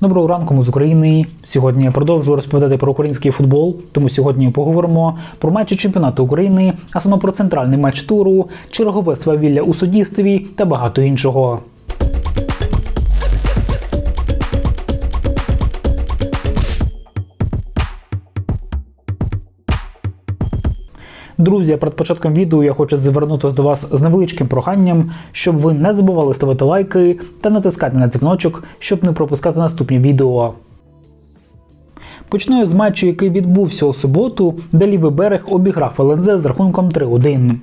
Доброго ранку ми з України. Сьогодні я продовжую розповідати про український футбол. Тому сьогодні поговоримо про матчі чемпіонату України, а саме про центральний матч туру, чергове свавілля у суддівстві та багато іншого. Друзі, перед початком відео я хочу звернутися до вас з невеличким проханням, щоб ви не забували ставити лайки та натискати на дзвіночок, щоб не пропускати наступні відео. Почну з матчу, який відбувся у суботу, де лівий берег обіграв ЛНЗ з рахунком 3-1.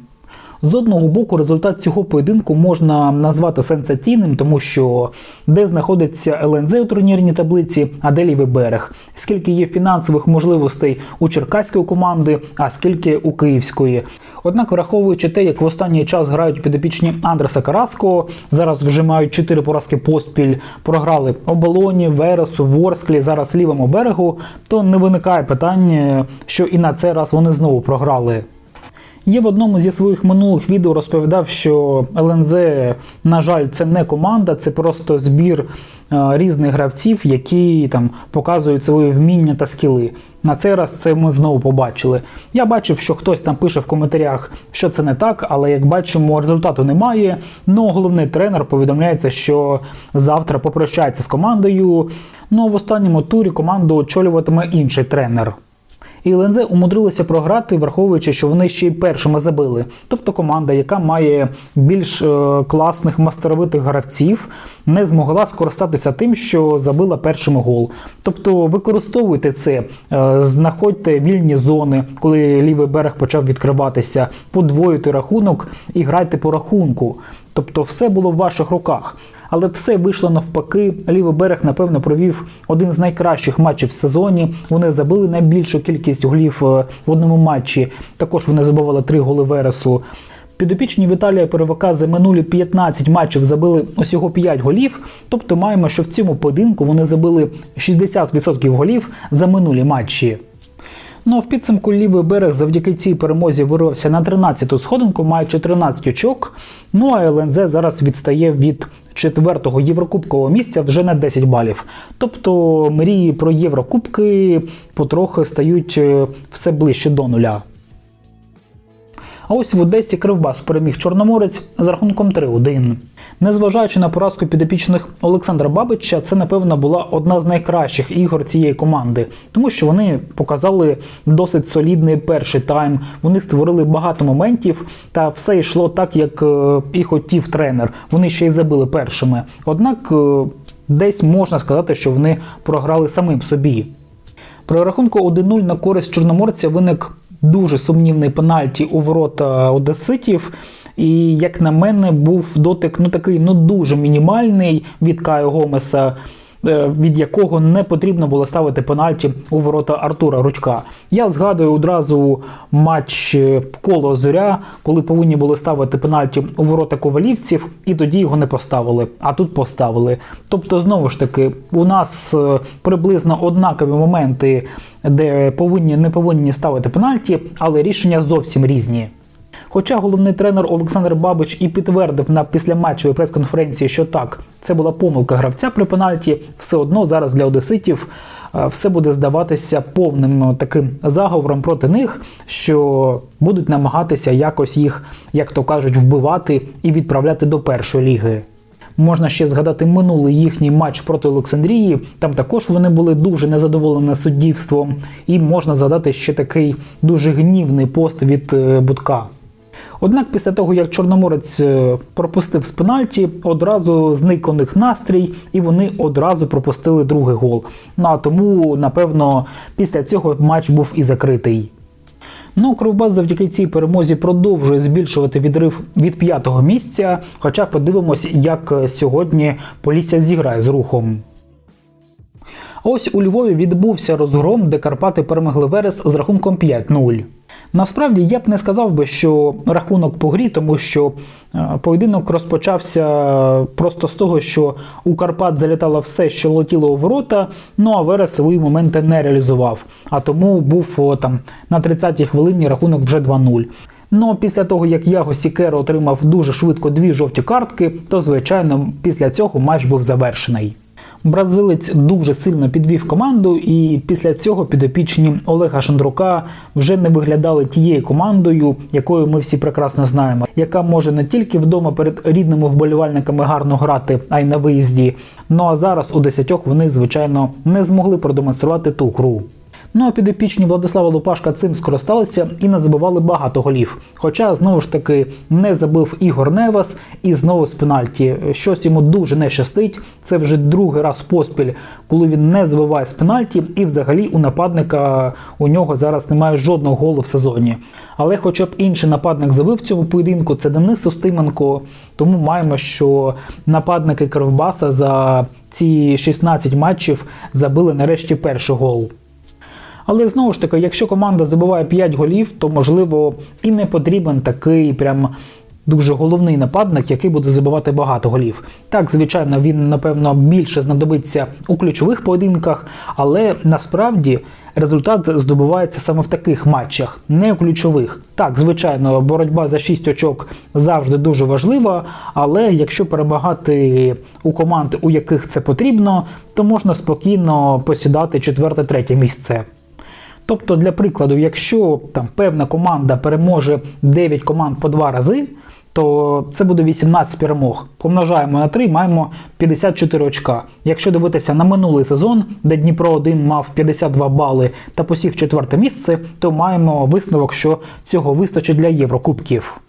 З одного боку, результат цього поєдинку можна назвати сенсаційним, тому що де знаходиться ЛНЗ у турнірній таблиці, а де лівий берег, скільки є фінансових можливостей у черкаської команди, а скільки у київської. Однак, враховуючи те, як в останній час грають підопічні Андреса Караского, зараз вже мають 4 поразки поспіль, програли Оболоні, Вересу, Ворсклі, зараз лівому берегу, то не виникає питання, що і на цей раз вони знову програли. Я в одному зі своїх минулих відео розповідав, що ЛНЗ, на жаль, це не команда, це просто збір е, різних гравців, які там показують свої вміння та скіли. На цей раз це ми знову побачили. Я бачив, що хтось там пише в коментарях, що це не так, але як бачимо, результату немає. Ну головний тренер повідомляється, що завтра попрощається з командою. Ну в останньому турі команду очолюватиме інший тренер. І ЛНЗ умудрилися програти, враховуючи, що вони ще й першими забили. Тобто команда, яка має більш е, класних мастеровитих гравців, не змогла скористатися тим, що забила першим гол. Тобто використовуйте це, е, знаходьте вільні зони, коли лівий берег почав відкриватися, подвоюйте рахунок і грайте по рахунку. Тобто, все було в ваших руках. Але все вийшло навпаки. Лівий берег, напевно, провів один з найкращих матчів в сезоні. Вони забили найбільшу кількість голів е, в одному матчі. Також вони забивали три голи Вересу. Підопічні Віталія Перевака за минулі 15 матчів забили усього 5 голів. Тобто маємо, що в цьому поєдинку вони забили 60% голів за минулі матчі. Ну а в підсумку лівий берег завдяки цій перемозі вирвався на 13-ту сходинку, маючи 13 очок. Ну а ЛНЗ зараз відстає від четвертого єврокубкового місця вже на 10 балів. Тобто мрії про Єврокубки потрохи стають е, все ближче до нуля. А ось в Одесі Кривбас переміг Чорноморець з рахунком 3-1. Незважаючи на поразку підопічних Олександра Бабича, це напевно була одна з найкращих ігор цієї команди, тому що вони показали досить солідний перший тайм. Вони створили багато моментів, та все йшло так, як е, і хотів тренер. Вони ще й забили першими. Однак е, десь можна сказати, що вони програли самим собі. При рахунку 1-0 на користь чорноморця виник дуже сумнівний пенальті у ворота одеситів. І, як на мене, був дотик ну такий ну дуже мінімальний від Каю Гомеса, е, від якого не потрібно було ставити пенальті у ворота Артура Рудька. Я згадую одразу матч е, в коло зоря, коли повинні були ставити пенальті у ворота ковалівців, і тоді його не поставили. А тут поставили. Тобто, знову ж таки, у нас е, приблизно однакові моменти, де повинні не повинні ставити пенальті, але рішення зовсім різні. Хоча головний тренер Олександр Бабич і підтвердив на післяматчевій прес-конференції, що так, це була помилка гравця при пенальті, все одно зараз для одеситів е, все буде здаватися повним таким заговором проти них, що будуть намагатися якось їх, як то кажуть, вбивати і відправляти до першої ліги. Можна ще згадати минулий їхній матч проти Олександрії. Там також вони були дуже незадоволені суддівством, і можна згадати ще такий дуже гнівний пост від е, Будка. Однак після того, як Чорноморець е, пропустив з пенальті, одразу зник у них настрій, і вони одразу пропустили другий гол. Ну а тому, напевно, після цього матч був і закритий. Ну, Кривбас завдяки цій перемозі продовжує збільшувати відрив від п'ятого місця. Хоча подивимось, як сьогодні Полісся зіграє з рухом. Ось у Львові відбувся розгром, де Карпати перемогли Верес з рахунком 5-0. Насправді я б не сказав би, що рахунок по грі, тому що е, поєдинок розпочався просто з того, що у Карпат залітало все, що летіло у ворота, ну а Верес свої моменти не реалізував. А тому був там на 30-й хвилині рахунок вже 2-0. Ну після того, як Яго Сікеро отримав дуже швидко дві жовті картки, то звичайно після цього матч був завершений. Бразилець дуже сильно підвів команду, і після цього підопічні Олега Шандрука вже не виглядали тією командою, якою ми всі прекрасно знаємо, яка може не тільки вдома перед рідними вболівальниками гарно грати, а й на виїзді. Ну а зараз у десятьох вони, звичайно, не змогли продемонструвати ту гру. Ну а підопічні Владислава Лупашка цим скористалися і не забивали багато голів. Хоча знову ж таки не забив Ігор Невас і знову з пенальті. Щось йому дуже не щастить. Це вже другий раз поспіль, коли він не забиває з пенальті, і взагалі у нападника у нього зараз немає жодного голу в сезоні. Але, хоча б інший нападник забив цьому поєдинку, це Денис Устименко. Тому маємо, що нападники Кривбаса за ці 16 матчів забили нарешті перший гол. Але знову ж таки, якщо команда забиває 5 голів, то можливо і не потрібен такий прям дуже головний нападник, який буде забивати багато голів. Так, звичайно, він напевно більше знадобиться у ключових поєдинках, але насправді результат здобувається саме в таких матчах, не у ключових. Так, звичайно, боротьба за 6 очок завжди дуже важлива, але якщо перемагати у команд, у яких це потрібно, то можна спокійно посідати четверте-третє місце. Тобто, для прикладу, якщо там певна команда переможе 9 команд по два рази, то це буде 18 перемог. Помножаємо на 3, маємо 54 очка. Якщо дивитися на минулий сезон, де Дніпро 1 мав 52 бали та посів четверте місце, то маємо висновок, що цього вистачить для Єврокубків.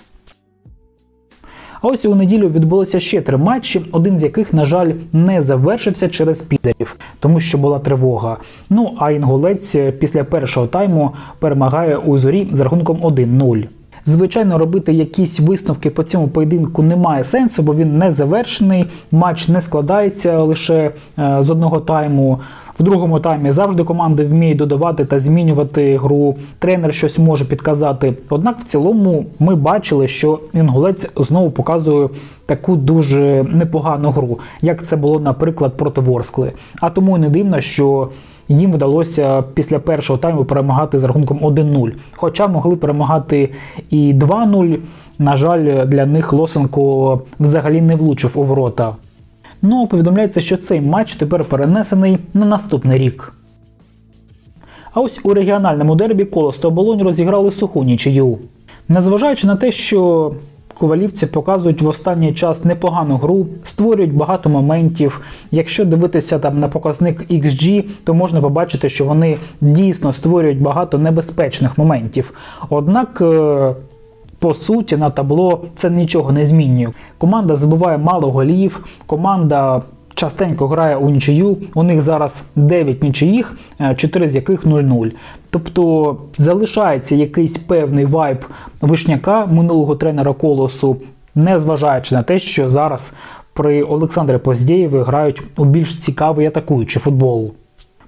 А ось у неділю відбулося ще три матчі, один з яких, на жаль, не завершився через підерів, тому що була тривога. Ну а інгулець після першого тайму перемагає у зорі з рахунком 1-0. Звичайно, робити якісь висновки по цьому поєдинку немає сенсу, бо він не завершений. Матч не складається лише е, з одного тайму. В другому таймі завжди команди вміють додавати та змінювати гру. Тренер щось може підказати. Однак, в цілому, ми бачили, що інгулець знову показує таку дуже непогану гру, як це було, наприклад, проти Ворскли. А тому і не дивно, що їм вдалося після першого тайму перемагати з рахунком 1-0. Хоча могли перемагати і 2-0. На жаль, для них Лосенко взагалі не влучив у ворота. Ну, повідомляється, що цей матч тепер перенесений на наступний рік. А ось у регіональному дербі Колос та Оболонь розіграли суху нічию. Незважаючи на те, що ковалівці показують в останній час непогану гру, створюють багато моментів. Якщо дивитися там на показник XG, то можна побачити, що вони дійсно створюють багато небезпечних моментів. Однак. Е, по суті, на табло це нічого не змінює. Команда забуває мало голів, команда частенько грає у нічию. У них зараз 9 нічиїх, 4 з яких 0-0. Тобто залишається якийсь певний вайб вишняка минулого тренера колосу, незважаючи на те, що зараз при Олександрі Поздєєві грають у більш цікавий атакуючий футбол.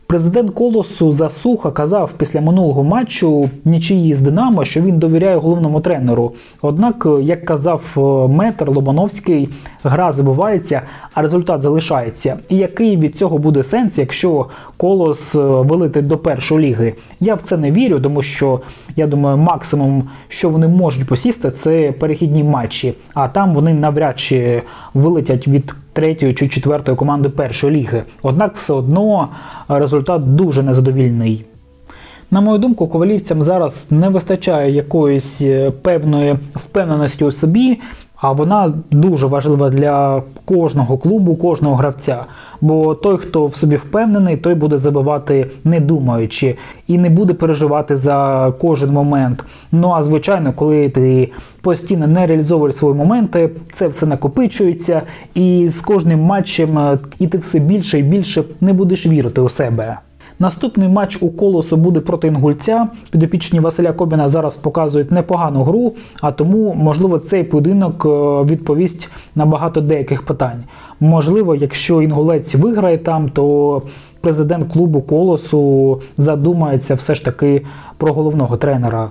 Президент Колосу Засуха казав після минулого матчу нічиї з Динамо, що він довіряє головному тренеру. Однак, як казав е, метр Лобановський, гра забувається, а результат залишається. І який від цього буде сенс, якщо колос е, вилетить до першої ліги? Я в це не вірю, тому що я думаю, максимум, що вони можуть посісти, це перехідні матчі. А там вони навряд чи вилетять від третьої чи четвертої команди першої ліги. Однак все одно результат дуже незадовільний. На мою думку, ковалівцям зараз не вистачає якоїсь е, певної впевненості у собі, а вона дуже важлива для кожного клубу, кожного гравця. Бо той, хто в собі впевнений, той буде забивати не думаючи і не буде переживати за кожен момент. Ну а звичайно, коли ти постійно не реалізовуєш свої моменти, це все накопичується, і з кожним матчем е, і ти все більше і більше не будеш вірити у себе. Наступний матч у колосу буде проти інгульця. Підопічні Василя Кобіна зараз показують непогану гру, а тому, можливо, цей поєдинок е, відповість на багато деяких питань. Можливо, якщо інгулець виграє там, то президент клубу колосу задумається все ж таки про головного тренера.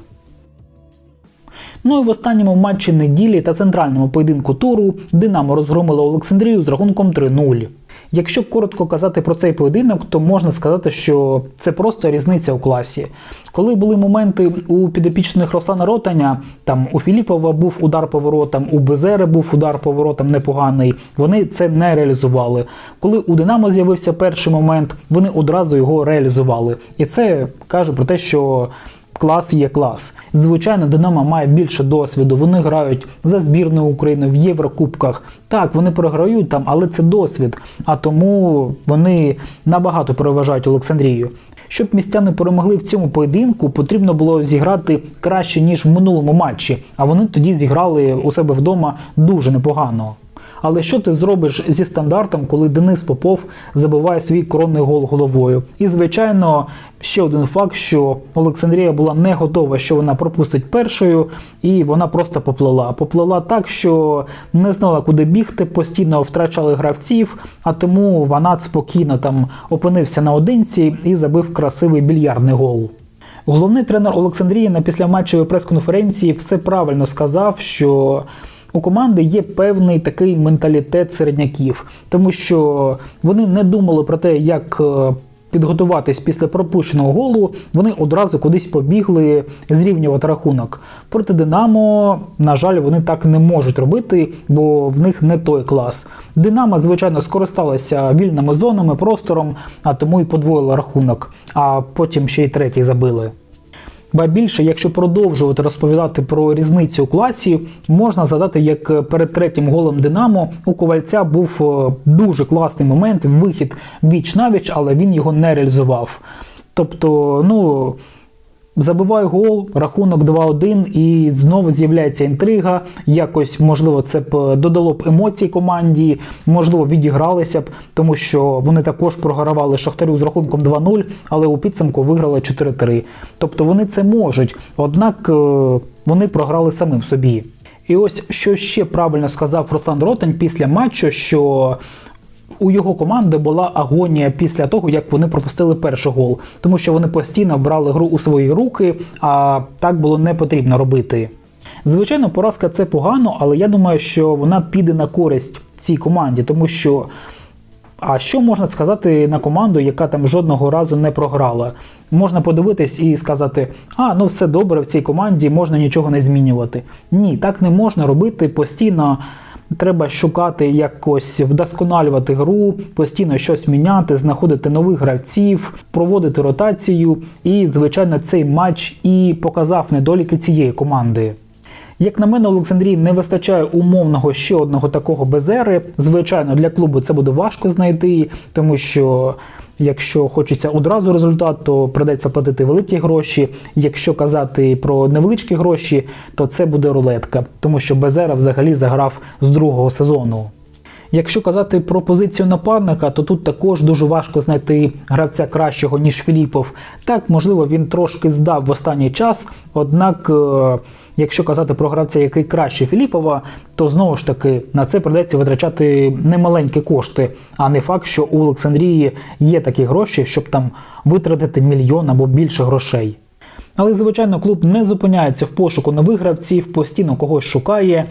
Ну і в останньому матчі неділі та центральному поєдинку туру Динамо розгромило Олександрію з рахунком 3-0. Якщо коротко казати про цей поєдинок, то можна сказати, що це просто різниця у класі. Коли були моменти у підопічних Руслана Ротаня, там у Філіпова був удар по воротам, у Безери був удар по воротам непоганий, вони це не реалізували. Коли у Динамо з'явився перший момент, вони одразу його реалізували. І це каже про те, що клас є клас. Звичайно, Динамо має більше досвіду. Вони грають за збірну України в Єврокубках. Так, вони програють там, але це досвід. А тому вони набагато переважають Олександрію. Щоб містяни перемогли в цьому поєдинку, потрібно було зіграти краще ніж в минулому матчі. А вони тоді зіграли у себе вдома дуже непогано. Але що ти зробиш зі стандартом, коли Денис Попов забиває свій коронний гол головою? І звичайно, ще один факт, що Олександрія була не готова, що вона пропустить першою, і вона просто поплила. Поплила так, що не знала, куди бігти, постійно втрачали гравців, а тому Ванат спокійно там опинився наодинці і забив красивий більярдний гол. Головний тренер Олександрії на післяматчевій прес-конференції все правильно сказав, що у команди є певний такий менталітет середняків, тому що вони не думали про те, як е, підготуватись після пропущеного голу, вони одразу кудись побігли зрівнювати рахунок. Проти Динамо, на жаль, вони так не можуть робити, бо в них не той клас. Динамо, звичайно, скористалася вільними зонами, простором, а тому і подвоїла рахунок, а потім ще й третій забили. Ба більше, якщо продовжувати розповідати про різницю у класі, можна згадати, як перед третім голом Динамо у Ковальця був е, дуже класний момент, вихід віч навіч, але він його не реалізував. Тобто, ну. Забиває гол, рахунок 2-1, і знову з'являється інтрига. Якось, можливо, це б додало б емоцій команді, можливо, відігралися б, тому що вони також програвали Шахтарю з рахунком 2-0, але у підсумку виграли 4-3. Тобто вони це можуть, однак е, вони програли самим собі. І ось що ще правильно сказав Руслан Ротень після матчу, що у його команди була агонія після того, як вони пропустили перший гол, тому що вони постійно брали гру у свої руки, а так було не потрібно робити. Звичайно, поразка це погано, але я думаю, що вона піде на користь цій команді, тому що. А що можна сказати на команду, яка там жодного разу не програла? Можна подивитись і сказати, а ну все добре в цій команді, можна нічого не змінювати. Ні, так не можна робити постійно. Треба шукати якось вдосконалювати гру, постійно щось міняти, знаходити нових гравців, проводити ротацію. І, звичайно, цей матч і показав недоліки цієї команди. Як на мене, Олександрії не вистачає умовного ще одного такого безери. Звичайно, для клубу це буде важко знайти, тому що. Якщо хочеться одразу результат, то придеться платити великі гроші. Якщо казати про невеличкі гроші, то це буде рулетка, тому що Безера взагалі заграв з другого сезону. Якщо казати про позицію нападника, то тут також дуже важко знайти гравця кращого, ніж Філіпов. Так, можливо, він трошки здав в останній час, однак. Якщо казати про гравця, який краще Філіпова, то знову ж таки на це придеться витрачати немаленькі кошти, а не факт, що у Олександрії є такі гроші, щоб там витратити мільйон або більше грошей. Але, звичайно, клуб не зупиняється в пошуку нових гравців, постійно когось шукає.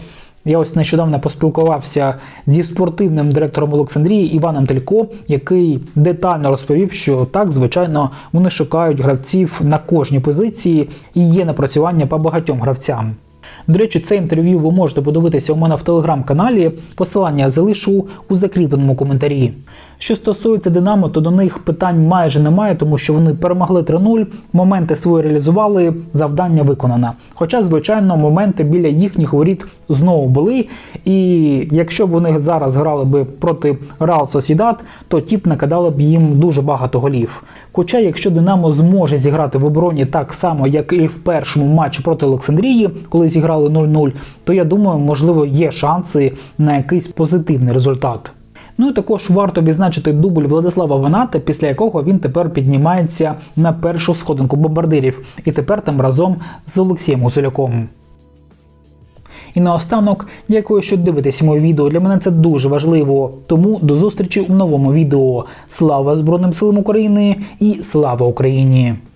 Я ось нещодавно поспілкувався зі спортивним директором Олександрії Іваном Телько, який детально розповів, що так, звичайно, вони шукають гравців на кожній позиції і є напрацювання по багатьом гравцям. До речі, це інтерв'ю ви можете подивитися у мене в телеграм-каналі. Посилання залишу у закріпленому коментарі. Що стосується Динамо, то до них питань майже немає, тому що вони перемогли 3-0, моменти свої реалізували, завдання виконано. Хоча, звичайно, моменти біля їхніх воріт знову були. І якщо б вони зараз грали би проти Реал Сосідат, то ті б накидали б їм дуже багато голів. Хоча, якщо Динамо зможе зіграти в обороні так само, як і в першому матчі проти Олександрії, коли зіграли 0-0, то я думаю, можливо, є шанси на якийсь позитивний результат. Ну і також варто відзначити дубль Владислава Ваната, після якого він тепер піднімається на першу сходинку бомбардирів, і тепер там разом з Олексієм Гуцуляком. І наостанок, дякую, що дивитесь моє відео. Для мене це дуже важливо. Тому до зустрічі у новому відео. Слава Збройним силам України і слава Україні!